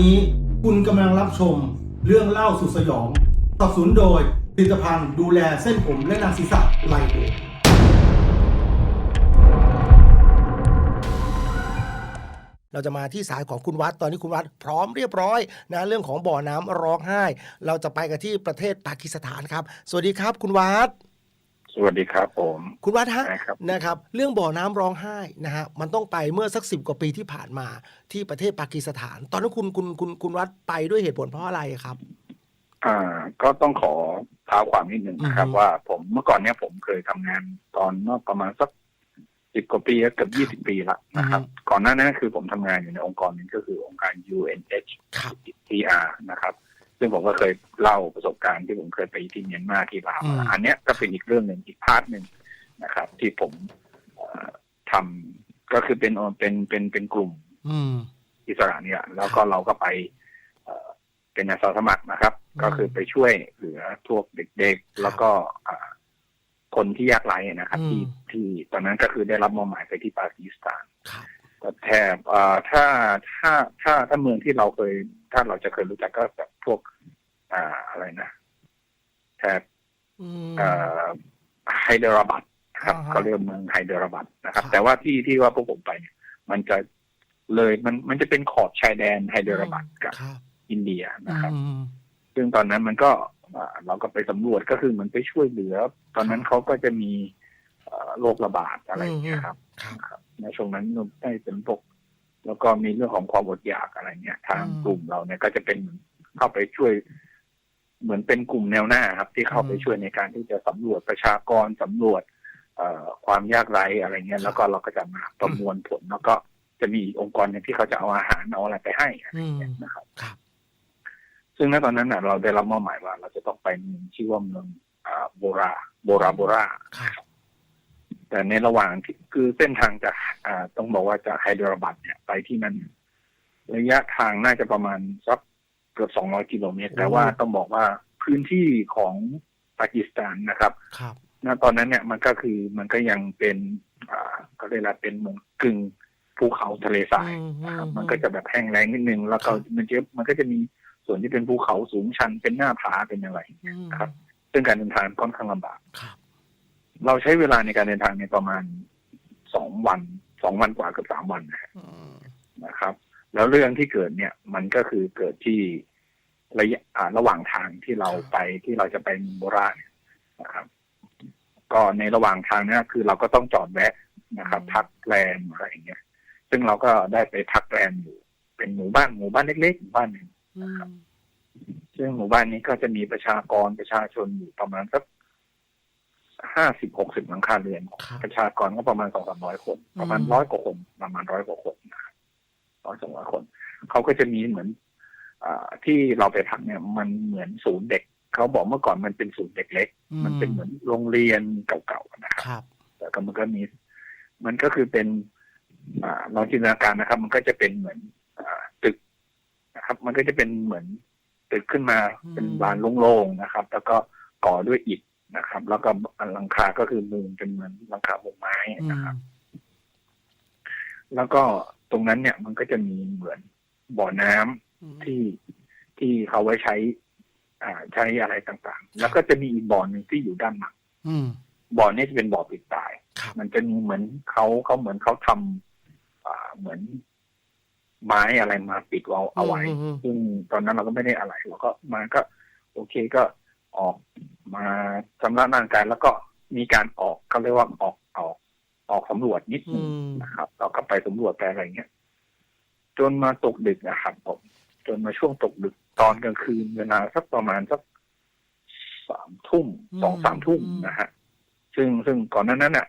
นี้คุณกำลังรับชมเรื่องเล่าสุดสยองสนับสนุนโดยผลิตภัณฑ์ดูแลเส้นผมและหนังศีรษะไลโอเราจะมาที่สายของคุณวัดตอนนี้คุณวัดพร้อมเรียบร้อยนะเรื่องของบ่อน้ำร้องไห้ เราจะไปกันที่ประเทศปากีสถานครับ สวัสดีครับคุณวัด สวัสดีครับผม คุณวัดฮะนะครับ นะครับ เรื่องบ่อน้ำร้องไห้นะฮะมันต้องไปเมื่อสักสิบกว่าปีที่ผ่านมาที่ประเทศปากีสถาน ตอนนั้นคุณคุณคุณคุณวัดไปด้วยเหตุผลเพราะอะไรครับ อ่า ก็ต้องขอเท้าความนิดหนึ่งนะครับ อือฮึ ว่าผมเมื่อก่อนเนี้ยผมเคยทำงานตอนเมื่อประมาณสักสิบกว่าปีเกือบยี่สิบปีละนะครับ ก่อนหน้านั้นคือผมทำงานอยู่ในองค์กรหนึงก็คือองค์การ UNH ครับ TR นะครับ ซึ่งผมก็เคยเล่าประสบการณ์ที่ผมเคยไปที่เมียนมาที่ลาวอืมอันเนี้ยก็เป็นอีกเรื่องหนึ่งอีกพาร์ทหนึ่งนะครับ ที่ผมเอ่อทำก็คือเป็นเป็นเป็นเป็นกลุ่มอืมอิสระเนี่ย แล้วก็เราก็ไปเอ่อเป็นอาสาสมัครนะครับอืมก็คือไปช่วยเหลือพวกเด็กๆ แล้วก็อ่าคนที่ยากไร้นะครับอืมที่ที่ตอนนั้นก็คือได้รับมอบหมายไปที่ปากีสถานครับก็แทบเอ่อถ้าถ้าถ้าถ้าเมืองที่เราเคย ถ้าเราจะเคยรู้จักก็แบบพวก อ่าอะไรนะแถบอืมเอ่อไฮเดราบัดนะครับอ่าฮะเขาเรียกเมืองไฮเดราบัดนะครับครับ แต่ว่าที่ที่ว่าพวกผมไปเนี่ย มันจะเลยมันมันจะเป็นขอบชายแดนไฮเดราบัดกับครับอินเดียนะครับอืมซึ่งตอนนั้นมันก็อ่าเราก็ไปสำรวจก็คือเหมือนไปช่วยเหลือ ตอนนั้นเขาก็จะมีเอ่อโรคระบาดอะไรอย่างเงี้ยครับครับครับในช่วงนั้นได้เป็นพวก แล้วก็มีเรื่องของความอดอยากอะไรเงี้ยทางอืมกลุ่มเราเนี่ยก็จะเป็นเข้าไปช่วย เหมือนเป็นกลุ่มแนวหน้าครับ ที่เข้าไปอืมช่วยในการที่จะสำรวจประชากรสำรวจเอ่อความยากไร้อะไรเงี้ยแล้วก็เราก็จะมาประมวลผล แล้วก็จะมีอีกองค์กรหนึงที่เขาจะเอาอาหารเอาอะไรไปให้อะไรอืมเงี้ยนะครับครับ ซึ่งณตอนนั้นน่ะเราได้รับมอบหมายว่า เราจะต้องไปเมืองชื่อว่าเมืองอ่าโบรา โบราโบราครับ แต่ในระหว่างที่คือเส้นทางจากอ่าต้องบอกว่าจากไฮเดรบัดเนี่ยไปที่นั่นระยะทางน่าจะประมาณสักเกือบ200กิโลเมตร แต่ว่าต้องบอกว่าพื้นที่ของปากีสถานนะครับครับณตอนนั้นเนี่ยมันก็คือมันก็ยังเป็นอ่าก็เรียกว่าเป็นเมืองกึ่งภูเขาทะเลทรายอืมนะครับอืมมันก็จะแบบแห้งแล้งนิดนึง แล้วก็ครับมันจะมันก็จะมีส่วนที่เป็นภูเขาสูงชันเป็นหน้าผาเป็นอะไรอืมครับ ซึ่งการเดินทางค่อนข้างลำบากครับ เราใช้เวลาในการเดินทางในยประมาณสองวันสองวันกว่าเกือบสามวันนะฮะอืมนะครับ แล้วเรื่องที่เกิดเนี่ยมันก็คือเกิดที่ระยะอ่าระหว่างทางที่เราไปที่เราจะไปเมืองโบราณเนี่ยนะครับ ก็ในระหว่างทางเนี่ยคือเราก็ต้องจอดแวะนะครับ พักแรมอะไรอย่างเงี้ย ซึ่งเราก็ได้ไปพักแรมอยู่ เป็นหมู่บ้านหมู่บ้านเล็กๆหมู่บ้านหนึ่งอืมซึ่งหมู่บ้านนี้ก็จะมีประชากรประชาชนอยู่ประมาณสัก ห้าสิบหกสิบหลังคาเรือนครับ ประชากรก็ประมาณสองสามร้อยคน ประมาณอืม ร้อยกว่าคนประมาณร้อยกว่าคนนะครับร้อยสองร้อยคน เขาก็จะมีเหมือนอาที่เราไปพักเนี่ย มันเหมือนศูนย์เด็ก เขาบอกเมื่อก่อนมันเป็นศูนย์เด็กเล็ก มันเป็นเหมือนโรงเรียนเก่าๆนะครับ ครับ แต่ก็มันก็มีมันก็คือเป็นอ่าเราจินตนาการนะครับ มันก็จะเป็นเหมือนอ่าตึกนะครับ มันก็จะเป็นเหมือนตึกขึ้นมาอืม เป็นบานโล่งๆนะครับ แล้วก็ก่อด้วยอิฐ นะครับ แล้วก็หลังคาก็คือมุงเป็นเหมือนหลังคามุงไม้อืนะครับมแล้วก็ตรงนั้นเนี่ยมันก็จะมีเหมือนบ่อน้ำอืมที่ที่เขาไว้ใช้ อ่าใช้อะไรต่างๆ แล้วก็จะมีอีกบ่อหนึ่งที่อยู่ด้านหลังอืมบ่อนี้จะเป็นบ่อปิดตายครับมันจะมีเหมือนเขาเขาเหมือนเขาทำอ่าเหมือนไม้อะไรมาปิดเอาเอาไว้อืมอืมซึ่งตอนนั้นเราก็ไม่ได้อะไรเราก็มาก็ โอเคก็ ออกมาชำระร่างกายแล้วก็มีการออกเขาเรียกว่าออกออกออกสำรวจนิดอืนึงมนะครับ เราก็ไปสำรวจไปอะไรเงี้ยจนมาตกดึกนะครับผมจนมาช่วงตกดึกตอนกลางคืนเวลาสักประมาณสักสามทุ่มสองสามทุ่มนะฮะซึ่งซึ่งก่อนหนั้นนั้นน่ะ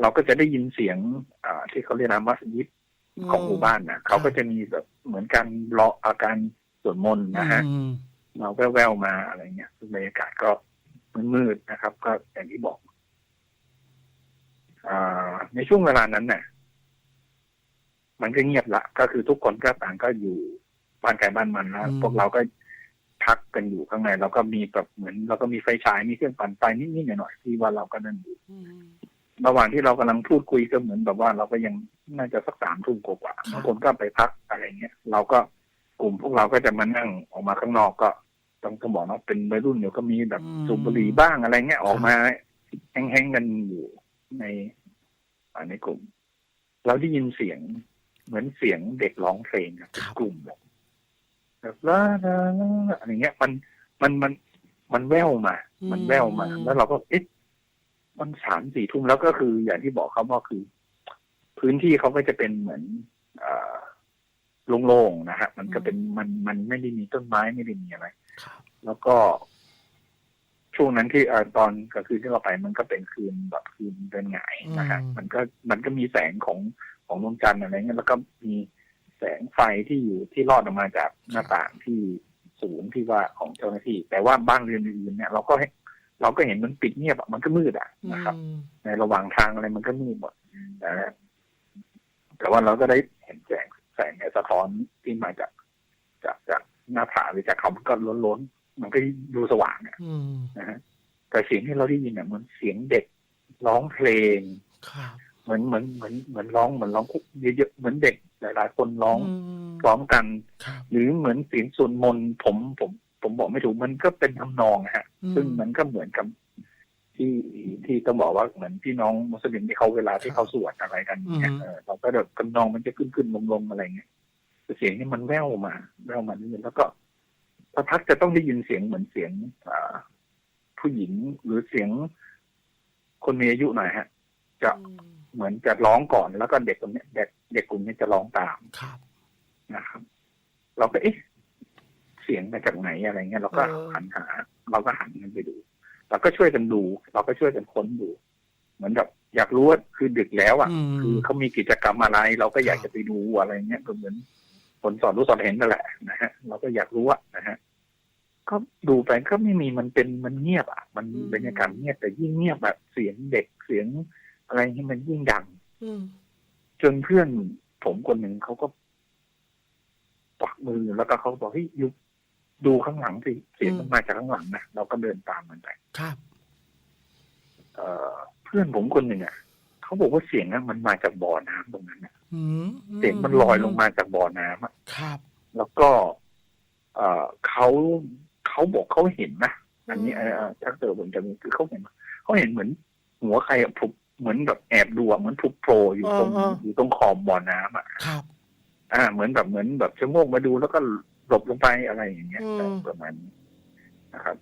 เราก็จะได้ยินเสียง อ่า ที่เขาเรียกนะมัสยิดของหมู่บ้านนะเขาก็จะมีแบบเหมือนการเลาะอาการสวดมนต์นะฮะอื มเราแว่วๆมาอะไรเงี้ยซึ่งบรรยากาศก็มืดๆนะครับ ก็อย่างที่บอกอ่าในช่วงเวลานั้นน่ะมันก็เงียบละ ก็คือทุกคนก็ต่างก็อยู่บ้านใครบ้านมันแล้วอืมพวกเราก็พักกันอยู่ข้างในเราก็มีแบบเหมือน เราก็มีไฟฉายมีเครื่องปั่นไฟนิดๆหน่อยๆที่ว่าเราก็นั่นอยู่อืมระหว่างที่เรากำลังพูดคุยก็เหมือนแบบว่าเราก็ยังน่าจะสักสามทุ่มกว่าๆบางคนก็ไปพักอะไรเงี้ยเราก็โอ กลุ่มพวกเราก็จะมานั่งออกมาข้างนอกก็ต้องต้องบอกว่าเป็นวัยรุ่นเดี๋ยวก็มีแบบอืมสูบบุหรี่บ้างอะไรเงี้ยออกครับมาแห้งๆกันอยู่ในอ่าในกลุ่ม เราได้ยินเสียงเหมือนเสียงเด็กร้องเพลงอะเป็นกลุ่มแบบแบบลาลาลาอะไรเงี้ย มันมันมันมันแว่วมา มันแว่วมา แล้วเราก็เอ๊ะมันสามสี่ทุ่มแล้วก็คืออย่างที่บอกเขาว่าคือ พื้นที่เขาก็จะเป็นเหมือน เอ่อ โล่งๆนะฮะมันก็เป็นมันมันไม่ได้มีต้นไม้ไม่ได้มีอะไรครับแล้วก็ ช่วงนั้นที่เอ่อตอนกลางคืนที่เราไป มันก็เป็นคืนแบบคืนเดือนหงายนะฮะอืมมันก็มันก็มีแสงของของดวงจันทร์อะไรเงี้ยแล้วก็มีแสงไฟที่อยู่ที่รอดออกมาจากหน้าต่างที่สูงที่ว่าของเจ้าหน้าที่ แต่ว่าบ้านเรือนอื่นๆเนี่ยเราก็ให้เราก็เห็นมันปิดเงียบอะมันก็มืดอะนะครับอืมในระหว่างทางอะไรมันก็มืดหมดแต่แต่ว่าเราก็ได้เห็นแสง แสงเนี่ยสะท้อนที่มาจากจากจากหน้าผาหรือจากเขามันก็ล้นๆมันก็ดูสว่างอะอืมนะฮะแต่เสียงที่เราได้ยินเนี่ยเหมือนเสียงเด็กร้องเพลงครับเหมือนเหมือนเหมือนเหมือนร้องเหมือนร้องคุกเยอะๆเหมือนเด็กหลายๆคนร้องมพร้อมกันครับหรือเหมือนเสียงสวดมนต์ผมผมผมบอกไม่ถูกมันก็เป็นทำนองอะฮะอืซึ่งมันก็เหมือนกับ ที่ที่ต้องบอกว่าเหมือนพี่น้องมุสลิมที่เขาเวลาที่เขาสวดอะไรกันเนี่ยอืมเออเราก็แบบกำนองมันจะขึ้นขึ้นลงลงอะไรเงี้ยแต่เสียงนี่มันแว่วมาแว่วมานิดนึงแล้วก็พระพักตร์จะต้องได้ยินเสียงเหมือนเสียงอ่าผู้หญิงหรือเสียงคนมีอายุหน่อยฮะ จะเหมือนจะร้องก่อนแล้วก็เด็กคนเนี้ยเด็กเด็กกลุ่มนี้จะร้องตามครับนะครับ เราก็เอ๊ะเสียงมาจากไหนอะไรเงี้ยเราก็เออหันหาเราก็หันกันไปดู เราก็ช่วยกันดู เราก็ช่วยกันค้นดู เหมือนกับอยากรู้ว่าคือดึกแล้วอะอืมคือเขามีกิจกรรมอะไร เราก็อยากครับจะไปดูอะไรเงี้ยก็เหมือนผลสอนรู้สอนเห็นนั่นแหละนะฮะเราก็อยากรู้อะนะฮะก็ดูไปก็ไม่มีมันเป็นมันเงียบอะ มันบรรยากาศเงียบแต่ยิ่งเงียบแบบเสียงเด็กเสียงอะไรที่มันยิ่งดังอืมจนเพื่อนผมคนหนึ่งเขาก็ปักมือแล้วก็เขาบอกเฮ้ยยุ ดูข้างหลังสิเสียงมันมาจากข้างหลังนะเราก็เดินตามมันไปครับเอ่อเพื่อนผมคนหนึ่งอะเขาบอกว่าเสียงนั้นมันมาจากบ่อน้ำตรงนั้นนะอืมเสียงมันลอยลงมาจากบ่อน้ำอะครับ แล้วก็ เอ่อเขาเขาบอกเขาเห็นนะอันนี้เอ่อถ้าเกิดผมจะมีคือเขาเห็นเขาเห็นเหมือน หัวใครอะผุบเหมือนแบบแอบดูอะเหมือนผุบโผล่อยู่ตรงอยู่ตรงขอบบ่อน้ำอะครับ อ่า เหมือนแบบเหมือนแบบชะโงกมาดูแล้วก็ หลบลงไปอะไรอย่างเงี้ยอืมประมาณนี้นะครับ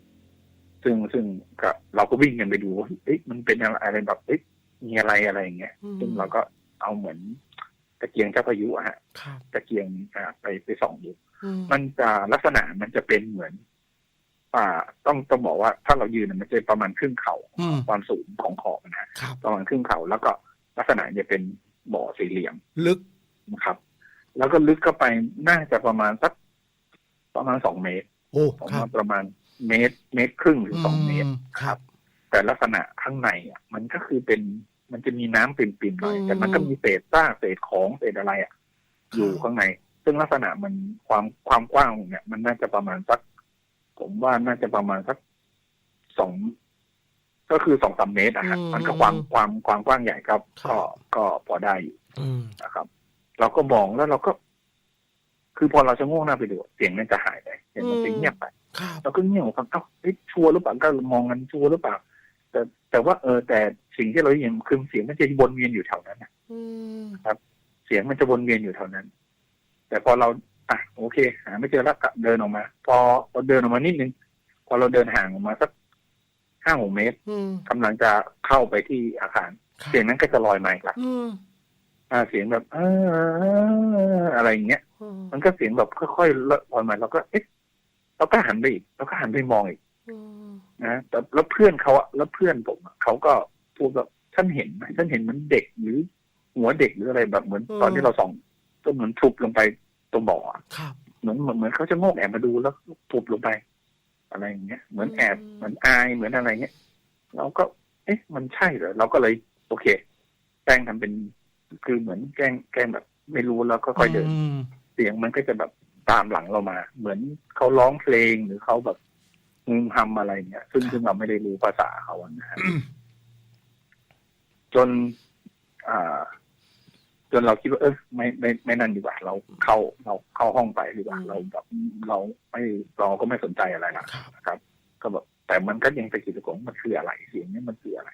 ซึ่งซึ่งก็เราก็วิ่งกันไปดูว่าเอ๊ะมันเป็นอะไรอะไรแบบเอ๊ะมีอะไรอะไรอย่างเงี้ยอืมซึ่งเราก็เอาเหมือนตะเกียงเจ้าพายุอะฮะครับตะเกียงอ่าไปไปส่องดูอืมมันจะลักษณะมันจะเป็นเหมือนอ่าต้องต้องบอกว่าถ้าเรายืนน่ะมันจะประมาณครึ่งเข่าอืมความสูงของขอบนะฮะครับประมาณครึ่งเข่าแล้วก็ลักษณะจะเป็นบ่อสี่เหลี่ยม ลึกนะครับ แล้วก็ลึกเข้าไปน่าจะประมาณสัก ประมาณสองเมตรโอ้ผมครับ ว่าประมาณเมตร เมตรครึ่งหรือสองเมตรครับ แต่ลักษณะข้างในอะ มันก็คือเป็นมันจะมีน้ำปิ่มๆหน่อย อืม แต่มันก็มีเศษซากเศษของเศษอะไรอะ อยู่ข้างใน ซึ่งลักษณะมันความความกว้างเนี่ย มันน่าจะประมาณสัก ผมว่าน่าจะประมาณสักสองก็คือสองสามเมตรอะฮะมันก็ความความความกว้างใหญ่ครับ ก็ก็พอได้อยู่อืมนะครับ เราก็มองแล้วเราก็ คือพอเราจะโง่หน้าไปดูเสียงนั้นจะหายไปเสียงมันจะเงียบไปครับเราก็เงียบฟังเอ้าเอ๊ะชัวร์หรือเปล่าก็มองกันชัวร์หรือเปล่า แต่แต่ว่าเออแต่สิ่งที่เราได้ยินคือเสียงมันจะวนเวียนอยู่แถวนั้นนะอืมเสียงมันจะวนเวียนอยู่แถวนั้น แต่พอเราอะโอเคหาไม่เจอแล้วก็เดินออกมา พอเราเดินออกมานิดนึงพอเราเดินห่างออกมาสักห้าหกเมตรอืมกำลังจะเข้าไปที่อาคารครับเสียงนั้นก็จะลอยมาอีกละอืมอ่าเสียงแบบเอออะไรอย่างเงี้ยอื มมันก็เสียงแบบค่อยๆลอยมาเราก็เอ๊ะเราก็หันไปอีกเราก็หันไปมองอีกอืมนะแต่แล้วเพื่อนเขาอะแล้วเพื่อนผมอะเขาก็พูดแบบท่านเห็นไหมท่านเห็นเหมือนเด็กหรือ หัวเด็กหรืออะไรแบบเหมือน ตอนที่เราส่องก็เหมือนทุบลงไปตรงบ่ออะครับเหมือนเหมือนเหมือนเขาจะโงกแอบมาดูแล้วทุบลงไป อะไรอย่างเงี้ยเหมือนแอบอืมเหมือนอายเหมือนอะไรเงี้ยเราก็ เอ๊ะ มันใช่เหรอเราก็เลย โอเคแกล้งทำเป็น คือเหมือนแกล้งแกล้งแบบ ไม่รู้แล้วก็ค่อยๆเดินม เสียงมันก็จะแบบตามหลังเรามา เหมือนเขาร้องเพลงหรือเขาแบบงึมฮำอะไรเงี้ยซึ่งซึ่งเราไม่ได้รู้ภาษาเขาอะนะฮะจน อ่า จนเราคิดว่าเออไม่ไม่ไม่นั่นดีกว่า เราเข้าเราเข้าห้องไปดีกว่าอืมเราแบบเราไม่เราก็ไม่สนใจอะไรละครับนะครับก็แบบแต่มันก็ยังไปคิดว่ามันคืออะไรเสียงนี้มันคืออะไร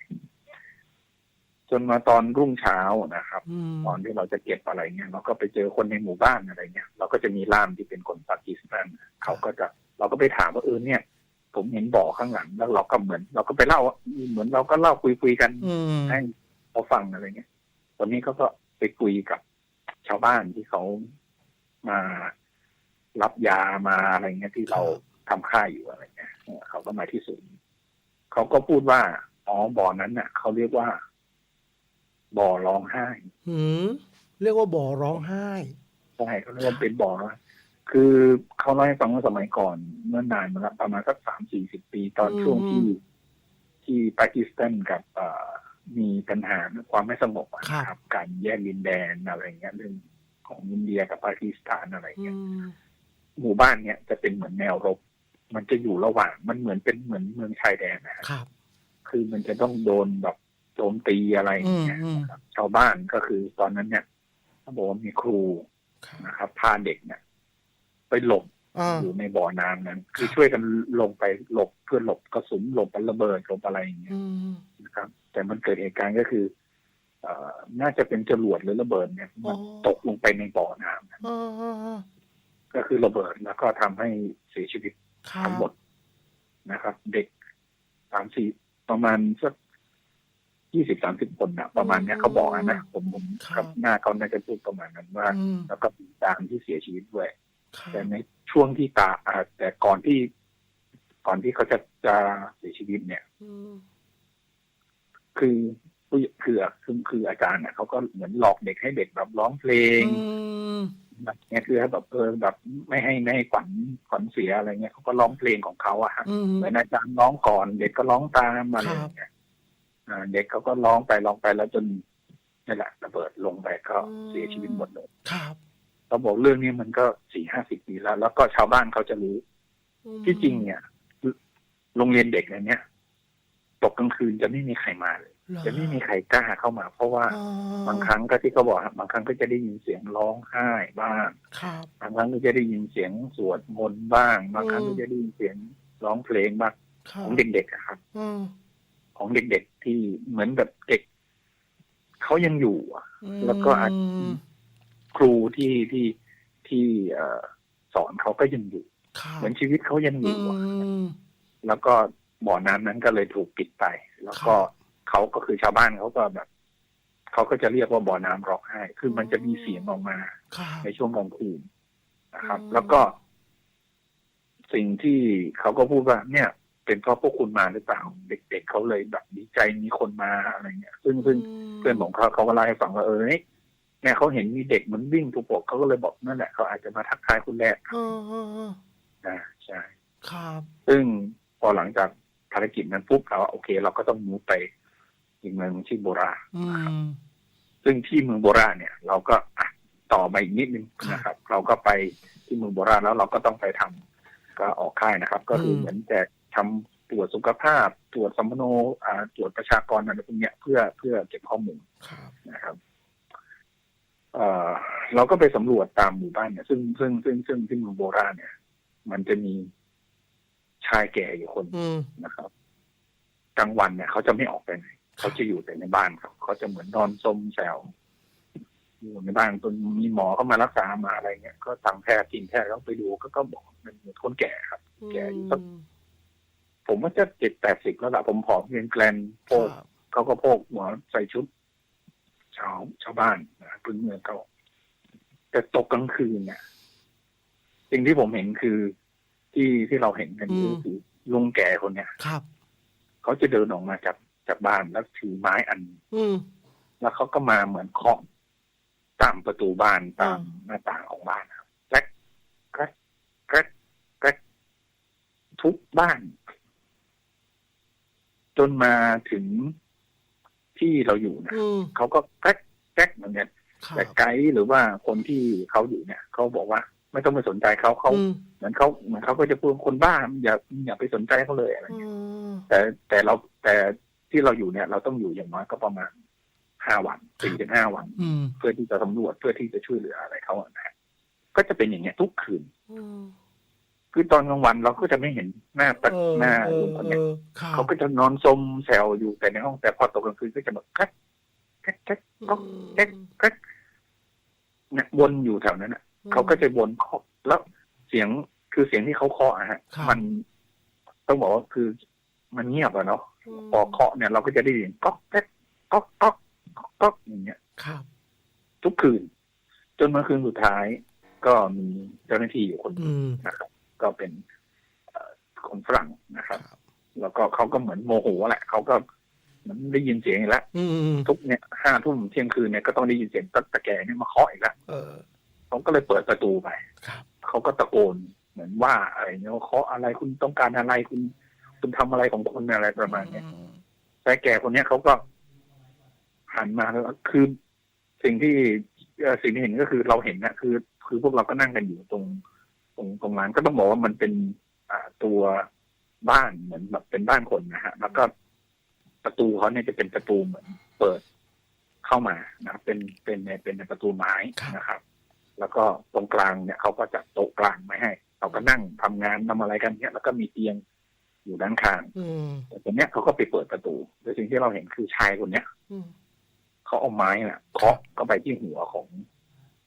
จนมาตอนรุ่งเช้านะครับอืมตอนที่เราจะเก็บอะไรเงี้ยเราก็ไปเจอคนในหมู่บ้านอะไรเงี้ยเราก็จะมีล่ามที่เป็นคนปากีสถานเขาก็จะเราก็ไปถามว่าเออเนี่ย ผมเห็นบ่อข้างหลังแล้วเราก็เหมือน เราก็ไปเล่าว่าเหมือนเราก็เล่าคุยคุยๆกันอืมให้เขาฟังอะไรเงี้ยตอนนี้เขาก็ไปคุยกับชาวบ้านที่เขามารับยามาอะไรเงี้ยที่เราทำค่ายอยู่อะไรเงี้ยเออเขาก็มาที่ศูนย์เขาก็พูดว่าอ๋อบ่อนั้นน่ะเขาเรียกว่า บ่อร้องไห้หืมเรียกว่าบ่อร้องไห้ใช่เขาเรียกว่าเป็นบ่อร้องไห้คือเขาเล่าให้ฟังว่าสมัยก่อนเมื่อนานมาแล้วประมาณสักสามสี่สิบปีตอนอืมช่วงที่ที่ปากีสถานกับเอ่อมีปัญหาความไม่สงบอะนะครับการแยกดินแดนอะไรเงี้ยเรื่องของอินเดียกับปากีสถานอะไรอืเงี้ยมหมู่บ้านเนี้ยจะเป็นเหมือนแนวรบ มันจะอยู่ระหว่างมันเหมือนเป็นเหมือนเมืองชายแดนนะฮะครับ คือมันจะต้องโดนแบบ โจมตีอะไรออืย่างมเงี้ยอืมครับชาวบ้านก็คือตอนนั้นเนี่ยเขาบอกว่ามีครูครับนะครับพาเด็กเนี่ย ไปหลบอ่าอยู่ในบ่อน้ำนั้น คือช่วยกันลงไปหลบเพื่อหลบกระสุนหลบระเบิดหลบอะไรอย่างเงี้ยอืมนะครับ แต่มันเกิดเหตุการณ์ก็คือเอ่อน่าจะเป็นจรวดหรือระเบิดเนี่ย มันตกลงไปในบ่อน้ำนั้นอ่าอ่าอ่าก็คือระเบิดแล้วก็ทำให้เสียชีวิตครับทั้งหมดนะครับ เด็กสามสี่ประมาณสัก ยี่สิบสามสิบคนนะประมาณเนี้ยเขาบอกนะผมผมกับหน้าเขาน่าจะพูดประมาณนั้นว่า อืม แล้วก็มีตามที่เสียชีวิตด้วย ครับแต่ในช่วงที่ตาอ่าแต่ก่อนที่ ก่อนที่เขาจะจะเสียชีวิตเนี่ย อืมคือผู้คือคือคืออาจารย์น่ะเขาก็เหมือนหลอกเด็กให้เด็กแบบร้องเพลงอืมแบบเนี้ยคือให้แบบเออแบบไม่ให้ไม่ให้ขวัญขวัญเสียอะไรเงี้ยเขาก็ร้องเพลงของเขาอะฮะอืม เหมือนอาจารย์ร้องก่อนเด็กก็ร้องตามอะไรอย่างเงี้ยอ่า เด็กเขาก็ร้องไปร้องไปแล้วจนนี่แหละระเบิดลงไปก็เสียชีวิตหมดเลยครับเขาบอกเรื่องนี้มันก็สี่ห้าสิบปีแล้ว แล้วก็ชาวบ้านเขาจะรู้อืมที่จริงเนี่ย โรงเรียนเด็กอันเนี้ยตกกลางคืนจะไม่มีใครมาเลยเหรอจะไม่มีใครกล้าเข้ามา เพราะว่าอ่บางครั้งก็ที่เขาบอกครับบางครั้งก็จะได้ยินเสียงร้องไห้บ้างครับบางครั้งก็จะได้ยินเสียงสวดมนต์บ้าง บางครั้งอืมก็จะได้ยินเสียงร้องเพลงบ้างครัขบองเด็กๆอะครับอืม ของเด็กๆที่เหมือนแบบเด็กเขายังอยู่อะแล้วก็อาจมครูที่ที่ที่เอ่อสอนเขาก็ยังอยู่ครับเหมือนชีวิตเขายังออืยู่อะมแล้วก็บ่อน้ำนั้นก็เลยถูกปิดไป แล้วก็ครับเขาก็คือชาวบ้านเขาก็แบบเขาก็จะเรียกว่าบ่อน้ำร้องไห้ คือมันจะมีเสียงออกมาครับในช่วงกลางคืนนะครับอืมแล้วก็ สิ่งที่เขาก็พูดว่า เนี่ย เป็นเพราะพวกคุณมาหรือเปล่า เด็ก ๆเขาเลยแบบดีใจมีคนมาอะไรเงี้ย ซึ่งซึ่งเพื่อนของเขาเขาก็เล่าให้ฟังว่าเออเนี่ยเนี่ยเขาเห็นมีเด็กเหมันวิ่งทุกปกเขาก็เลยบอกนั่นแหละเขาอาจจะมาทักทายคุณแรกอ่าอ่าอ่านะใช่ครับ ซึ่งพอหลังจากภารกิจนั้นปุ๊บเราโอเค เราก็ต้องมูฟไปอีกเมืองชื่อโบราณอืมซึ่งที่เมืองโบราณเนี่ย เราก็อะต่อมาอีกนิดนึงครับนะครับ เราก็ไปที่เมืองโบราณแล้วเราก็ต้องไปทำก็ออกค่ายนะครับ ก็คือมเหมือนแจก ทำตรวจสุขภาพ ตรวจสัมมโนอ่าตรวจประชากรอะไรพวกเนี้ยเพื่อเพื่อเก็บข้อมูลครับนะครับเอ่อเราก็ไปสำรวจตามหมู่บ้านเนี่ยซึ่งซึ่งซึ่งซึ่งที่เมืองโบราณเนี่ย มันจะมีชายแก่อยู่คนอืมนะครับกลางวันเนี่ยเขาจะไม่ออกไปไหนเขาจะอยู่แต่ในบ้านครับเขาจะเหมือนนอนสมแซวอยู่ในบ้านจนมีหมอเข้ามารักษามาอะไรเงี้ยก็ทางแพทย์ทีมแพทย์เขาไปดูก็ก็บอกเป็นคนแก่ครับ แก่อยู่สัก ผมว่าจะเจ็ดแปดสิบแล้วล่ะผมผอมเรียนแกลนโพกครับเขาก็โพกหัวใส่ชุด ชาวชาวบ้านนะพื้นเมืองเขาแต่ตกกลางคืนเนี่ยสิ่งที่ผมเห็นคือที่ที่เราเห็นกันอืมก็คือลุงแก่คนเนี้ยครับเขาจะเดินออกมาจากจากบ้านแล้วถือไม้อัน อืมแล้วเขาก็มาเหมือนเคาะตามประตูบ้านตามอ่าหน้าต่างของบ้านครับแกรกแกรกแกรกแกรกทุกบ้าน จนมาถึงที่เราอยู่นะอืมเขาก็แกรกแกรกเหมือนกันครัแต่บไกด์หรือว่าคนที่เขาอยู่เนี่ยเขาบอกว่าไม่ต้องไปสนใจเขาเขาอืมเหมือนเขาเหมือนเขาก็จะพูดคนบ้าอย่าอย่าไปสนใจเขาเลยอะไรอืเงี้ยมแต่แต่เราแต่ที่เราอยู่เนี่ย เราต้องอยู่อย่างน้อยก็ประมาณห้าวันสี่ถึงห้าวันอืมเพื่อที่จะสำรวจเพื่อที่จะช่วยเหลืออะไรเขาอะนะฮะก็จะเป็นอย่างเงี้ยทุกคืนอืม คือตอนกลางวันเราก็จะไม่เห็นหน้าตักเออหน้าเอลุองคนเอเนี้ยอครับเขาก็จะนอนซมแซวอยู่แต่ในห้องแต่พอตกกลางคืนก็จะแบบแก๊กแก๊กแก๊กก๊อกแก๊กแก๊กเนี่ยวนอยู่แถวนั้นอะเขาก็จะวนเคาะแล้วเสียงคือเสียงที่เขาเคาะอะฮะครับมันต้องบอกว่าคือมันเงียบอะเนาะมพอเคาะเนี่ยเราก็จะได้ยินก๊อกแก๊กก๊อกก๊อกก๊อกก๊อกอย่างเงี้ยครับ ทุกคืน จนเมื่อคืนสุดท้าย ก็มีเจ้าหน้าที่อยู่คนหนึ่งอืมนะครับ ก็เป็นเอ่อคนฝรั่งนะครับครับ แล้วก็เขาก็เหมือนโมโหแหละเขาก็เหมือนได้ยินเสียงอีกแล้วอืมทุกเนี่ยห้าทุ่มเที่ยงคืนเนี่ยก็ต้องได้ยินเสียงตะตะแกรงเนี่ยมาเคาะอีกแล้วเออเขาก็เลยเปิดประตูไปครับเขาก็ตะโกนเหมือนว่าอะไรเงี้ยว่าเคาะอะไรคุณต้องการอะไรคุณคุณทำอะไรของคุณอะไรประมาณเนี้ยอืมแต่แก่คนเนี้ยเขาก็หันมาแล้วคือสิ่งที่เอ่อสิ่งที่เห็นก็คือเราเห็นนะคือ คือพวกเราก็นั่งกันอยู่ตรง ตรงตรงร้านก็ต้องบอกว่ามันเป็นอ่าตัวบ้านเหมือนแบบเป็นบ้านคนนะฮะ แล้วก็ประตูเขาเนี่ยจะเป็นประตูเหมือนเปิดเข้ามานะครับเป็นเป็นเป็นเป็นประตูไม้นะครับ แล้วก็ตรงกลางเนี่ยเขาก็จัดโต๊ะกลางไว้ให้เราก็นั่งทำงานทำอะไรกันเนี่ยแล้วก็มีเตียงอยู่ด้านข้างอืมแต่ตรงเนี้ยเขาก็ไปเปิดประตูโดยสิ่งที่เราเห็นคือชายคนเนี้ยอืมเขาเอาไม้น่ะเคาะเข้าไปที่หัวของ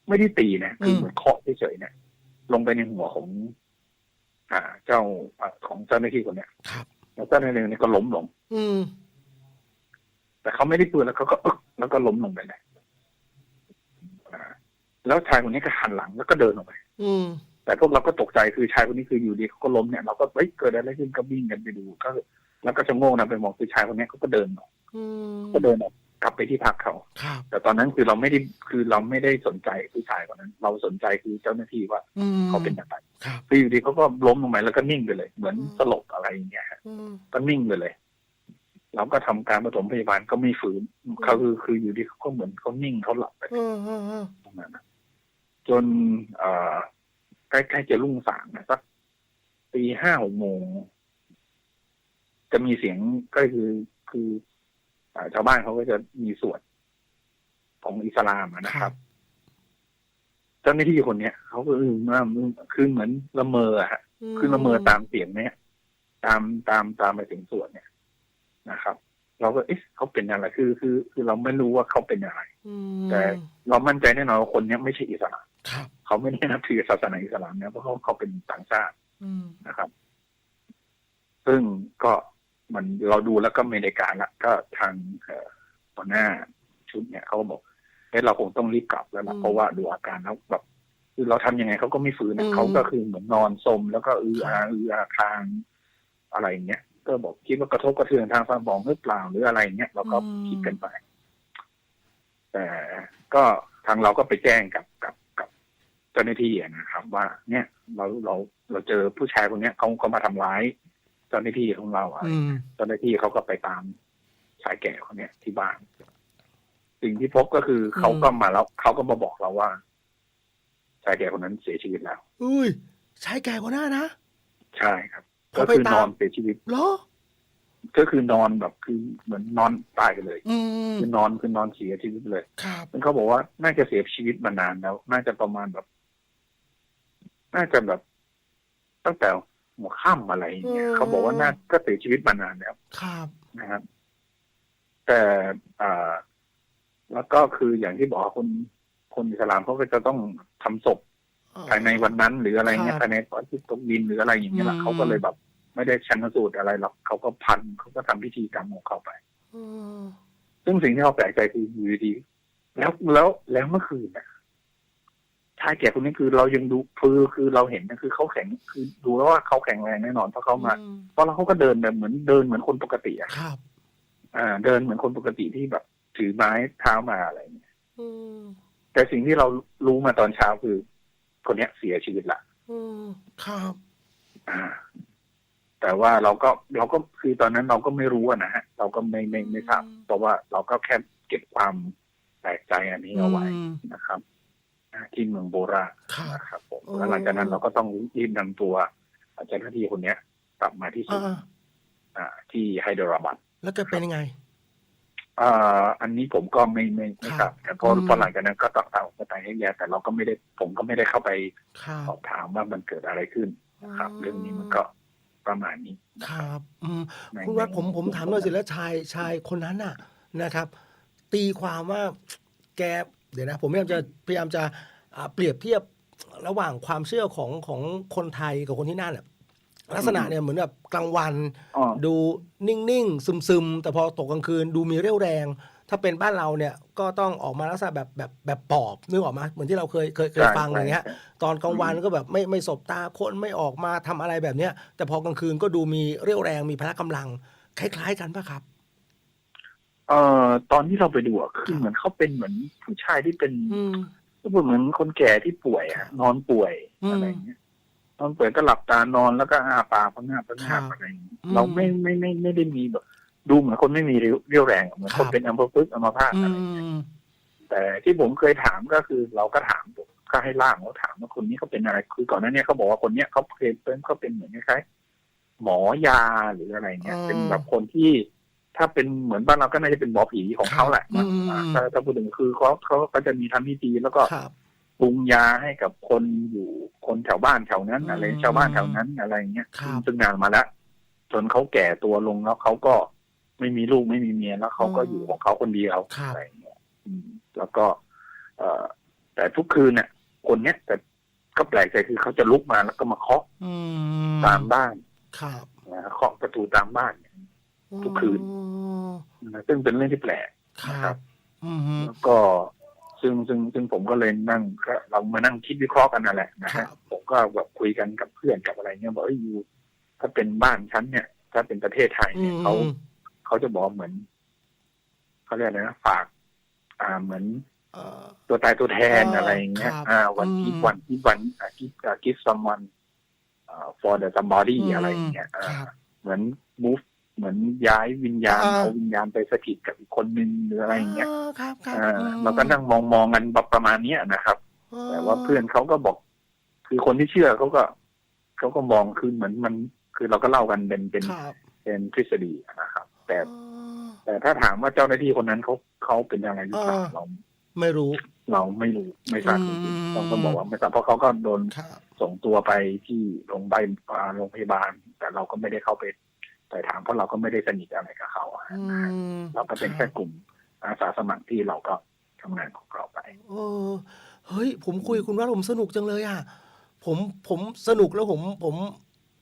ไม่ได้ตีนะคือมเหมือนเคาะเฉยๆเนี่ย ลงไปในหัวของ อ่า เจ้าอ่าของเจ้าหน้าที่คนเนี้ยครับแล้วเจ้าหน้าที่เนี่ยก็ล้มลง อืม แต่เขาไม่ได้ปืนแล้วเขาก็อึ๊กแล้วก็ล้มลงไปเลยอ่าแล้วชายคนนี้ก็หันหลังแล้วก็เดินออกไป อืม แต่พวกเราก็ตกใจคือชายคนนี้คืออยู่ดีเขาก็ล้มเนี่ยเราก็เฮ้ยเกิดอะไรขึ้นก็วิ่งกันไปดูก็แล้วก็ชะโงกนะไปมองคือชายคนนี้เขาก็เดินออกอืมก็เดินออก กลับไปที่พักเขาครับแต่ตอนนั้นคือเราไม่ได้คือเราไม่ได้สนใจผู้ชายคนนั้น เราสนใจคือเจ้าหน้าที่ว่าอืมเขาเป็นอย่างไรครับคืออยู่ดีเขาก็ล้มลงไปแล้วก็นิ่งไปเลย เหมือนอืมสลบอะไรอย่างเงี้ยฮะอืมก็นิ่งไปเลย เราก็ทำการปฐมพยาบาลก็ไม่ฟื้นเขาคือคืออยู่ดีเขาก็เหมือนเขานิ่งเขาหลับไปเออเออเออตรงนั้นนะจนเอ่อใกล้ๆจะรุ่งสางนะสักตีห้าหกโมงจะมีเสียงก็คือคืออ่า ชาวบ้านเขาก็จะมีสวดของอิสลามอะนะครับเจ้าหน้าที่คนเนี้ยเขาก็อึ้งมากคือเหมือนละเมออะฮะคือละเมอตามเสียงเนี้ยตามตามตามไปถึงสวดเนี่ยนะครับ เราก็เอ๊ะเขาเป็นอะไรคือ คือ คือเราไม่รู้ว่าเขาเป็นอะไรอืมแต่เรามั่นใจแน่นอนว่าคนเนี้ยไม่ใช่อิสลามครับเขาไม่ได้นับถือศาสนาอิสลามเนี่ยเพราะเขาเขาเป็นต่างชาติอืมนะครับ ซึ่งก็ มันเราดูแล้วก็ไม่ได้การละก็ทางเอ่อหัวหน้าชุดเนี่ยเขาก็บอกเฮ้ยเราคงต้องรีบกลับแล้วล่ะเพราะว่าดูอาการแล้วแบบคือเราทำยังไงเขาก็ไม่ฟื้นนะเขาก็คือเหมือนนอนสมแล้วก็อืออาอืออาคางอะไรอย่างเงี้ยก็บอกคิดว่ากระทบกระเทือนทางสมองหรือเปล่าหรืออะไรเงี้ยเราก็คิดกันไป แต่ก็ทางเราก็ไปแจ้งกับกับกับเจ้าหน้าที่อะนะครับ ว่า เนี่ยเราเราเราเจอผู้ชายคนเนี้ยเขาเขามาทำร้าย เจ้าหน้าที่ของเราอะอืมเจ้าหน้าที่เขาก็ไปตามชายแก่คนเนี้ยที่บ้าน สิ่งที่พบก็คือเขาก็มาแล้วเขาก็มาบอกเราว่าชายแก่คนนั้นเสียชีวิตแล้ว อุ้ยชายแก่กว่าหน้านะ ใช่ครับเขาก็ไปคือตามนอนเสียชีวิตเหรอก็คือนอนแบบคือเหมือนนอนตายไปเลยอืมคือนอนคือนอนเสียชีวิตเลยครับซึ่งเขาบอกว่าน่าจะเสียชีวิตมานานแล้ว น่าจะประมาณแบบ น่าจะแบบ ตั้งแต่ หัวค่ำอะไรอย่างเงี้ยเขาบอกว่าน่าก็เสียชีวิตมานานแล้วครับนะครับแต่อ่าแล้วก็คืออย่างที่บอกว่าคนคนอิสลามเขาก็จะต้องทำศพภายในวันนั้น หรืออะไรเงี้ยครับภายในตอนที่ตกดินหรืออะไรอย่างเงี้ยแหละอืมเขาก็เลยแบบ ไม่ได้ชันสูตรอะไรหรอกเขาก็พันเขาก็ทำพิธีกรรมของเขาไปเออซึ่งสิ่งที่เราแปลกใจคืออยู่ดีๆแล้วแล้วแล้วเมื่อคืนน่ะ ชายแก่คนนี้คือเรายังดูคือคือเราเห็นนะคือเขาแข็งคือดูแล้วว่าเขาแข็งแรงแน่นอนเพราะเขามาอืเพราะเราเขาก็เดินแบบเหมือนเดินเหมือนคนปกติอะครับ อ่า เดินเหมือนคนปกติที่แบบ ถือไม้เท้ามาอะไรอย่างเงี้ยอืมแต่สิ่งที่เรารู้มาตอนเช้าคือ คนเนี้ยเสียชีวิตละอืมครับ อ่า แต่ว่าเราก็เราก็คือตอนนั้นเราก็ไม่รู้อะนะฮะ เราก็ไม่ไม่ไม่ทราบเพราะว่าเราก็แค่เก็บความแปลกใจอันนี้เอาไว้อืมนะครับอ่า ที่เมืองโบราณครับนะครับผมโอ้แล้วหลังจากนั้นเราก็ต้องรีบนำตัวเจ้าหน้าที่คนเนี้ย กลับมาที่ศูนย์อ่าอ่าที่ไฮเดราบัดแล้วแกเป็นยังไงเอ่ออันนี้ผมก็ไม่ไม่ไม่ทราบแต่เพราะอืมเพราะหลังจากนั้นก็ตัดเต่าก็ตายให้ยาแต่เราก็ไม่ได้ผมก็ไม่ได้เข้าไปครับสอบถามว่ามันเกิดอะไรขึ้นนะครับ เรื่องนี้มันก็ประมาณนี้ครับอืมในคุณวัดผมในผมถามหน่อยสิแล้วชายชายคนนั้นน่ะนะครับ ตีความว่าแก เดี๋ยวนะผมพยายามจะพยายามจะอ่าเปรียบเทียบระหว่างความเชื่อของของคนไทยกับคนที่นั่นน่ะลักษณะเนี่ยเหมือนแบบกลางวันอ๋อดูนิ่งๆ ซึมๆ แต่พอตกกลางคืนดูมีเรี่ยวแรง ถ้าเป็นบ้านเราเนี่ยก็ต้องออกมาลักษณะแบบแบบแบบปอบนึกออกมาเหมือนที่เราเคยเคยเคยใช่ฟังอย่างเงี้ยใช่ตอนกลางวันอืมก็แบบไม่ไม่สบตาคนไม่ออกมาทำอะไรแบบเนี้ยแต่พอกลางคืนก็ดูมีเรี่ยวแรงมีพละกำลัง คล้าย ๆ กันปะครับ เอ่อตอนที่เราไปดูอะคืครัอบเหมือนเขาเป็นเหมือนผู้ชายที่เป็นอืม ก็เหมือนคนแก่ที่ป่วยอะนอนป่วยอืมอะไรอย่างเงี้ยนอนป่วยก็หลับตานอนแล้วก็อ้าปากพังงาบพังงาบครับอะไรอย่างเงี้ยอืมเราไม่ไม่ไม่ไม่ได้มีแบบ ดูเหมือนคนไม่มีเรี่ยวเรี่ยวแรงเหมือนคครับนเป็นอัมพฤกษ์อัมพาตอือะไรอย่างเงี้ยม แต่ที่ผมเคยถามก็คือเราก็ถามก็ให้ล่ามเขาถามว่าคนนี้เขาเป็นอะไรคือก่อนหน้าเนี้เขาบอกว่าคนเนี้ยเขาเคยเป็นเขาเป็นเหมือนคล้ายๆหมอยาหรืออะไรเงี้ย อืม เป็นแบบคนที่ ถ้าเป็นเหมือนบ้านเราก็น่าจะเป็นหมอผีของเขาแหละอืมอ่าถ้าถ้าพูดถึงคือเขาเขาก็จะมีทำพิธีแล้วก็ครับปรุงยาให้กับคนอยู่คนแถวบ้านแถวนั้นอืมอะไรชาวบ้านแถวนั้นอะไรเงี้ยครับซึ่งนานมาแล้วจนเขาแก่ตัวลงแล้วเขาก็ไม่มีลูกไม่มีเมียแล้วเขาก็อยู่ของเขาคนเดียวครับอะไรเงี้ยอืมแล้วก็เอ่อแต่ทุกคืนเนี่ยคนเนี้ยแต่ก็แปลกใจคือเขาจะลุกมาแล้วก็มาเคาะอืมตามบ้าน ครับนะเคาะประตูตามบ้านเนี่ย ทุกคืนอ๋อนะซึ่งเป็นเรื่องที่แปลกคนะครัรับบอืมแล้วก็ซึ่งซึ่งซึ่งผมก็เลยนั่งก็เรามานั่งคิดวิเคราะห์กันนั่นแหละนะครัฮะบผมก็แบบคุยกันกับเพื่อนกับอะไรเงี้ยบอกเอ้ยอยู่ถ้าเป็นบ้านฉันเนี่ย ถ้าเป็นประเทศไทยอืเนี่ยมเขาเขาจะบอกเหมือนเขาเรียกอะไรนะฝาก อ่าเหมือนเอ่อตัวตายตัวแทนเออออะไรอย่างเงี้ยครับอ่า วันอืมที่วันที่วันกิฟกิฟ someone อ่า for the somebody อืมอะไรอย่างเงี้ยอ่าครับเหมือน move เหมือนย้ายวิญญาณอ่าเอาวิญญาณไปสถิตกับอีกคนนึงหรืออะไรอย่างเงี้ยาครับครับอ่าอืมเราก็นั่งมองมองกันแบบประมาณเนี้ยนะครับ แต่ว่าเพื่อนเขาก็บอก คือคนที่เชื่อเขาก็เขาก็มองคือเหมือนมัน คือเราก็เล่ากันเป็นเป็นครับเป็นทฤษฎีนะครับ แต่อ๋อแต่ถ้าถามว่าเจ้าหน้าที่คนนั้นเขาเขาเป็นยังไงหรือเปล่าอ่าเราไม่รู้ เราไม่รู้ไม่ทราบจอืริงมๆต้องต้องบอกว่าไม่ทราบเพราะเขาก็โดนครับส่งตัวไปที่โรงพยาบาลอ่าโรงพยาบาลแต่เราก็ไม่ได้เข้าไป ไปถามเพราะเราก็ไม่ได้สนิทอะไรกับเขาอะอืมเราก็เป็นแค่กลุ่มอาสาสมัครที่เราก็ทำงานของเราไปเออเฮ้ย ผมคุยกับคุณว่าผมสนุกจังเลยอะผมผมสนุกแล้วผมผม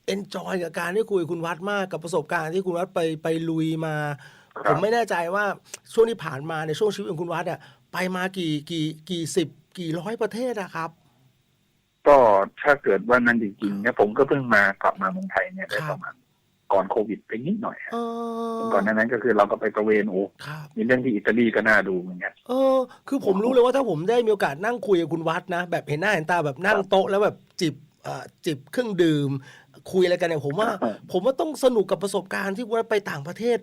เอนจอยกับการที่คุยกับคุณวัดมากกับประสบการณ์ที่คุณวัดไปไปลุยมาครับผมไม่แน่ใจว่าช่วงที่ผ่านมาในช่วงชีวิตของคุณวัดอะไปมากี่กี่กี่สิบกี่ร้อยประเทศอะครับ ก็ถ้าเกิดว่านั้นจริงๆเนี่ยผมก็เพิ่งมากลับมาเมืองไทยเนี่ยได้ครัปบระมาณ ก่อนโควิดไปนิดหน่อยฮะเออก่อนหน้านั้นก็คือเราก็ไปตระเวนโอ้ครับมีเรื่องที่อิตาลีก็น่าดูเหมือนกันเออ คือผมรู้เลยว่าถ้าผมได้มีโอกาสนั่งคุยกับคุณวัดนะ แบบเห็นหน้าเห็นตาแบบนั่งโต๊ะแล้วแบบจิบเอ่อจิบเครื่องดื่ม คุยอะไรกันเนี่ยผมว่า ผมว่าต้องสนุกกับประสบการณ์ที่ว่าไปต่างประเทศ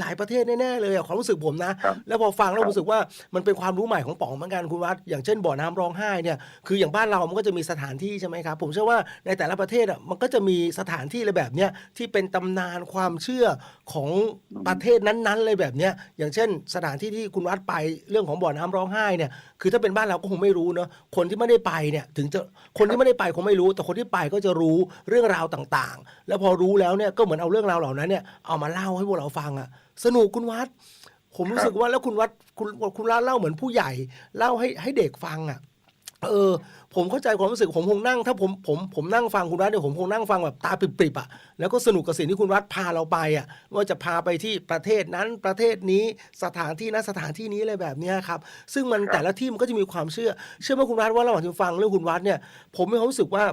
หลาย ๆ ประเทศแน่ๆเลยอะความรู้สึกผมนะครับแล้วพอฟังแล้วครับรู้สึกว่ามันเป็นความรู้ใหม่ของป๋องเหมือนกันคุณวัดอย่างเช่นบ่อน้ำร้องไห้เนี่ยคืออย่างบ้านเรามันก็จะมีสถานที่ใช่ไหมครับผมเชื่อว่าในแต่ละประเทศอะมันก็จะมีสถานที่อะไรแบบเนี้ยที่เป็นตำนานความเชื่อของประเทศนั้นๆเลยแบบเนี้ยอย่างเช่น สถานที่ที่คุณวัดไปเรื่องของบ่อน้ำร้องไห้เนี่ยคือถ้าเป็นบ้านเราก็คงไม่รู้เนาะคนที่ไม่ได้ไปเนี่ยถึงจะคนที่ไม่ได้ไปคงไม่รู้ แต่คนที่ไปก็จะรู้เรื่องราวต่างๆ แล้วพอรู้แล้วเนี่ยก็เหมือนเอาเรื่องราวเหล่านั้นเนี่ยเอามาเล่าให้พวกเราฟังอะสนุกคุณวัด ผมรู้สึกว่าแล้วคุณวัดคุณคุณเล่าเหมือนผู้ใหญ่ เล่าให้ให้เด็กฟังอะเออ ผมเข้าใจความรู้สึกผมคงนั่ง ถ้าผมผมผมนั่งฟังคุณวัดเนี่ยผมคงนั่งฟังแบบตาปริบๆอะแล้วก็สนุกกับสิ่งที่คุณวัดพาเราไปอะว่าจะพาไปที่ประเทศนั้นประเทศนี้สถานที่นั้นสถานที่นี้อะไรแบบเนี้ยครับซึ่งมันครับแต่ละที่มันก็จะมีความเชื่อ เชื่อไหมคุณวัดว่าระหว่างที่ฟังเรื่องคุณวัดเนี่ย ผมมีความรู้สึกว่า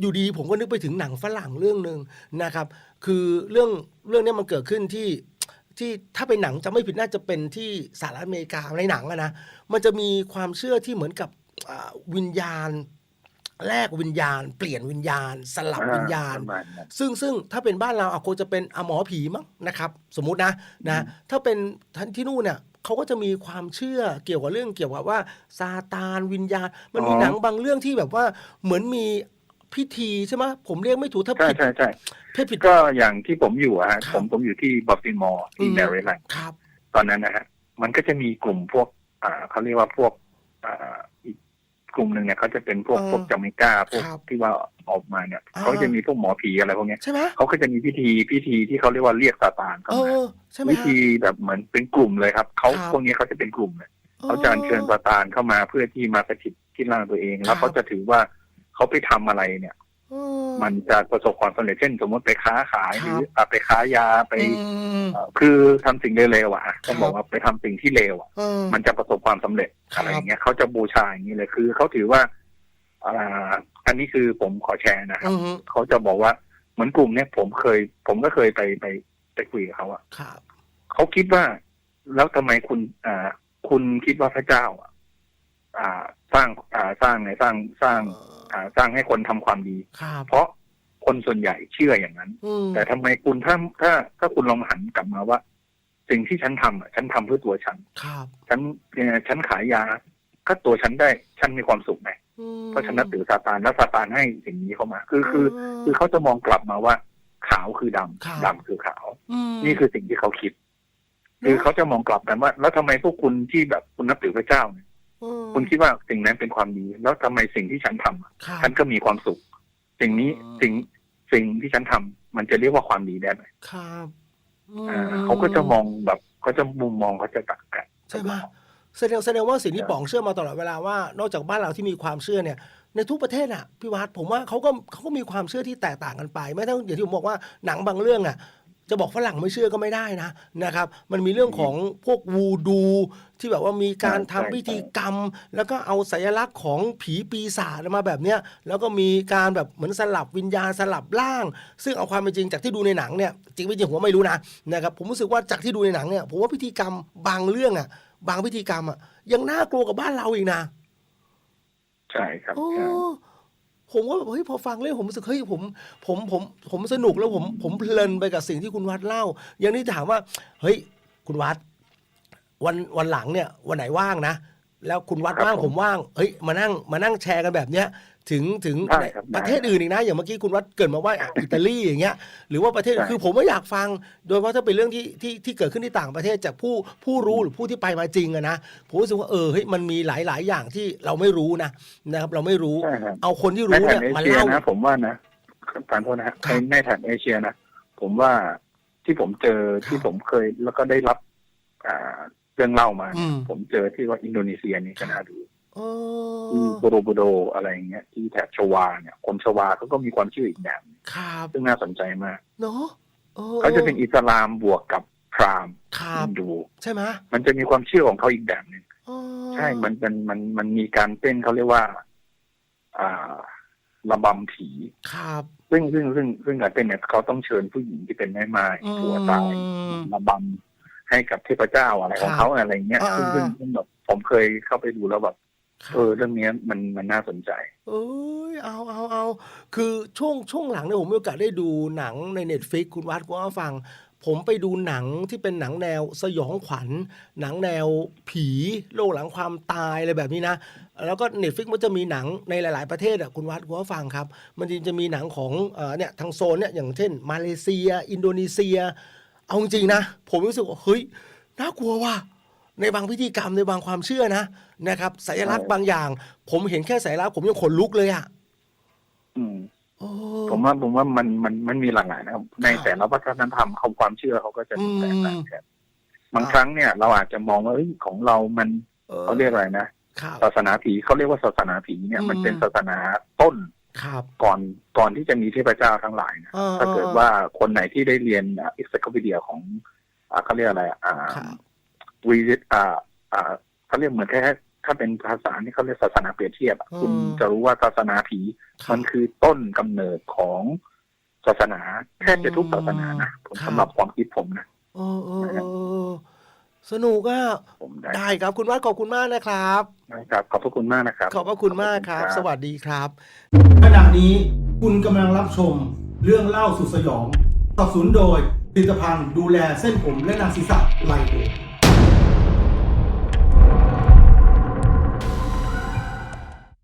อยู่ดีผมก็นึกไปถึงหนังฝรั่งเรื่องหนึ่งนะครับ คือเรื่องเรื่องเนี้ยมันเกิดขึ้นที่ที่ถ้าเป็นหนังจะไม่ผิดน่าจะเป็นที่สหรัฐอเมริกาในหนังอะนะมันจะมีความเชื่อที่เหมือนกับอ่า วิญญาณ แลกวิญญาณ เปลี่ยนวิญญาณ สลับวิญญาณ ประมาณนั้น ซึ่งซึ่งถ้าเป็นบ้านเราอาจจะเป็นอะหมอผีมั้งนะครับ สมมุตินะนะถ้าเป็นท่านที่นู่นเนี่ยเขาก็จะมีความเชื่อเกี่ยวกับเรื่องเกี่ยวกับว่าซาตานวิญญาณ มันมีอ๋อ หนังบางเรื่องที่แบบว่าเหมือนมีพิธีใช่ไหมผมเรียกไม่ถูกถ้าใช่ผิดใช่ใช่ถ้าผิด ก็อย่างที่ผมอยู่อะฮะครับผมผมอยู่ที่บัฟฟิมอร์ที่อืม แมริแลนด์ครับ ตอนนั้นนะฮะ มันก็จะมีกลุ่มพวก อ่าเขาเรียกว่าพวกอ่าอี กกลุ่มหนึ่งเนี่ยเขาจะเป็นพวกเออพวกจามิก้าพวกครับที่ว่าออกมาเนี่ยอ่า เขาจะมีพวกหมอผีอะไรพวกเนี้ยใช่ไหมเขาก็จะมีพิธีพิธีที่เขาเรียกว่าเรียกซาตานเข้าเอมาอใช่ไหมวิฮะ ธีแบบเหมือนเป็นกลุ่มเลยครับเขาครับ พวกนี้เขาจะเป็นกลุ่มเลยเขาจะอัญเชิญซาตานเข้ามาเพื่อที่มาสถิตที่ร่างตัวเอง แล้วเขาจะถือว่าเขาไปทำอะไรเนี่ย เออ มันจะประสบความสำเร็จเช่น สมมติไปค้าขายคหรับรืออะไปค้ายาไปอืมเอ่อคือทำสิ่งเลวๆอะครัต้อบงบอกว่าไปทำสิ่งที่เลวอะเออมันจะประสบความสำเร็จครับอะไรอย่างเงี้ยเขาจะบูชาอย่างนี้เลยคือเขาถือว่าอ่าอันนี้คือผมขอแชร์นะครับอืมเขาจะบอกว่าเหมือนกลุ่มเนี้ยผมเคย ผมก็เคยไปไปไปคุยกับเขาอะครับเขาคิดว่าแล้วทำไมคุณอ่าคุณคิดว่าพระเจ้าอะอ่า สร้างอ่าสร้างไงสร้างสร้างอ่าสร้างให้คนทำความดี ครับ เพราะคนส่วนใหญ่เชื่ออย่างนั้น อืมแต่ทำไมคุณถ้าถ้าถ้าคุณลองหันกลับมาว่า สิ่งที่ฉันทำอะฉันทำเพื่อตัวฉัน ครับฉันเอ่อฉันขายยาก็ตัวฉันได้ฉันมีความสุขไหมอืมเพราะฉันนับถือซาตานแล้วซาตานให้สิ่งนี้เข้ามา คือคือ คือเขาจะมองกลับมาว่า ขาวคือดำครับ ดำคือขาว ม นี่คือสิ่งที่เขาคิด คือเขาจะมองกลับกันว่า แล้วทำไมพวกคุณที่แบบคุณนับถือพระเจ้าเนี่ยอืม คุณคิดว่าสิ่งนั้นเป็นความดี แล้วทำไมสิ่งที่ฉันทำอะครับฉันก็มีความสุข สิ่งนี้อืมสิ่งสิ่งที่ฉันทำมันจะเรียกว่าความดีได้ไหมครับอืมอ่าเขาก็จะมองแบบเขาจะมุมมองเขาจะต่างกันใช่ไหมแสดงแสดงว่าสิ่งที่ใช่ป๋องเชื่อมาตลอดเวลาว่านอกจากบ้านเราที่มีความเชื่อเนี่ย ในทุกประเทศอะพี่วัดผมว่าเขาก็เขาก็มีความเชื่อที่แตกต่างกันไป ไม่ต้องอย่างที่ผมบอกว่าหนังบางเรื่องอะ จะบอกฝรั่งไม่เชื่อก็ไม่ได้นะนะครับ มันมีเรื่องของพวกวูดู ที่แบบว่ามีการทำพิธีกรรม แล้วก็เอาสัญลักษณ์ของผีปีศาจมาแบบเนี้ยแล้วก็มีการแบบเหมือนสลับวิญญาณสลับร่าง ซึ่งเอาความเป็นจริงจากที่ดูในหนังเนี่ยจริงไม่จริงผมก็ไม่รู้นะนะครับผมรู้สึกว่าจากที่ดูในหนังเนี่ยผมว่าพิธีกรรมบางเรื่องอะ บางพิธีกรรมอะยังน่ากลัวกับบ้านเราอีกนะใช่ครับโอ้ใช่ ผมว่าแบบเฮ้ยพอฟังเรื่องผมรู้สึกเฮ้ยผมผมผมผมสนุกแล้วผมผมเพลินไปกับสิ่งที่คุณวัดเล่า อย่างนี้ถามว่า เฮ้ยคุณวัด วันวันหลังเนี่ย วันไหนว่างนะแล้วคุณวัดว่างผมว่างเฮ้ยมานั่งมานั่งแชร์กันแบบเนี้ย ถึงถึงได้ครับประเทศอื่นอีกนะ อย่างเมื่อกี้คุณวัดเกริดมาว่าอะอิตาลีอย่างเงี้ยหรือว่าประเทศใช่คือผมก็อยากฟัง โดยเฉพาะถ้าเป็นเรื่องที่ที่ที่เกิดขึ้นที่ต่างประเทศจากผู้ผู้รู้หรือผู้ที่ไปมาจริงอะนะผมรู้สึกว่าเออเฮ้ยมันมีหลายหลายอย่างที่เราไม่รู้นะนะครับเราไม่รู้ใช่ครับเอาคนที่ในรู้แถเนี่ยบเอมาเชียเล่านะผมว่านะขอโทษนะฮะครับในในแถบเอเชียนะผมว่าที่ผมเจอครับที่ผมเคยแล้วก็ได้รับ อ่าเรื่องเล่ามาอืมผมเจอที่ว่าอินโดนีเซียนี่ก็น่าดูเอ ที่อโบโรโบโดอะไรอย่างเงี้ยที่แถบชวาเนี่ย คนชวาเขาก็มีความเชื่ออีกแบบหนึ่งครับซึ่งน่าสนใจมากเนาะออเขาจะเป็นอิสลามบวกกับพราหมณ์ครับฮินดู ใช่ไหมมันจะมีความเชื่อของเขาอีกแบบหนึ่งอ๋อใช่มันมันมันมันมีการเต้นเขาเรียกว่า อ่าระบำผีครับซึ่งซึ่งซึ่งซึ่งการเต้นเนี่ยเขาต้องเชิญผู้หญิงที่เป็นแม่ไม้อืมผัวตายระบำให้กับเทพเจ้าอะไรของครับเขาอะไรเงี้ยอ่าซึ่งซึ่งซึ่งแบบผมเคยเข้าไปดูแล้วแบบครับ เออเรื่องเนี้ยมันมันน่าสนใจเอ้ยเอาเอาเอาคือช่วงช่วงหลังเนี่ยผมมีโอกาสได้ดูหนังในเน็ตฟิกคุณวัดคุณว่าฟัง ผมไปดูหนังที่เป็นหนังแนวสยองขวัญ หนังแนวผีโลกหลังความตายอะไรแบบนี้นะ แล้วก็เน็ตฟิกมันจะมีหนังในหลาย ๆ ประเทศอะคุณวัดคุณว่าฟังครับ มันจริงจะมีหนังของเอ่อเนี่ยทางโซนเนี่ยอย่างเช่น มาเลเซีย อินโดนีเซีย เอาจริงๆนะ ผมรู้สึกว่าเฮ้ยน่ากลัวว่ะในบางพิธีกรรมในบางความเชื่อนะ นะครับสัญลักษณ์ใช่บางอย่าง ผมเห็นแค่สัญลักษณ์ผมยังขนลุกเลยอะอืมโอ้ผมว่าผมว่ามันมันมันมีหลากหลายนะครับ ในแต่ละวัฒนธรรมเขาความเชื่อเขาก็จะอืมแตกต่างกันบางครั้งเนี่ย เราอาจจะมองว่าเอ้ยของเรามันเขาเรียกอะไรนะครับศาสนาผีเขาเรียกว่าศาสนาผีเนี่ยอืมมันเป็นศาสนาต้นครับก่อนก่อนที่จะมีเทพเจ้าทั้งหลายนะอ่ถ้าเกิดว่าคนไหนที่ได้เรียนอิสค p เดียของอ่าเขาเรียกอะไรอ่าครับวีอ่าอ่าเขาเรียกเหมือนแค่ ถ้าเป็นภาษาที่เขาเรียกศาสนาเปรียบเทียบอะอืมคุณจะรู้ว่าศาสนาผี ครับมันคือต้นกำเนิดของศาสนาแทบจะทุกศาสนานะผมครับ สำหรับความคิดผมนะเออเออเออเออสนุกอะผมได้ได้ครับคุณวัดขอบคุณมากนะครับ นะครับขอบพระคุณมากนะครับ ขอบพระคุณมากครับขอณสวัสดีครับ ขณะนี้คุณกำลังรับชมเรื่องเล่าสุดสยองสนับสนุนโดยผลิตภัณฑ์ดูแลเส้นผมและหนังศีรษะไลโอ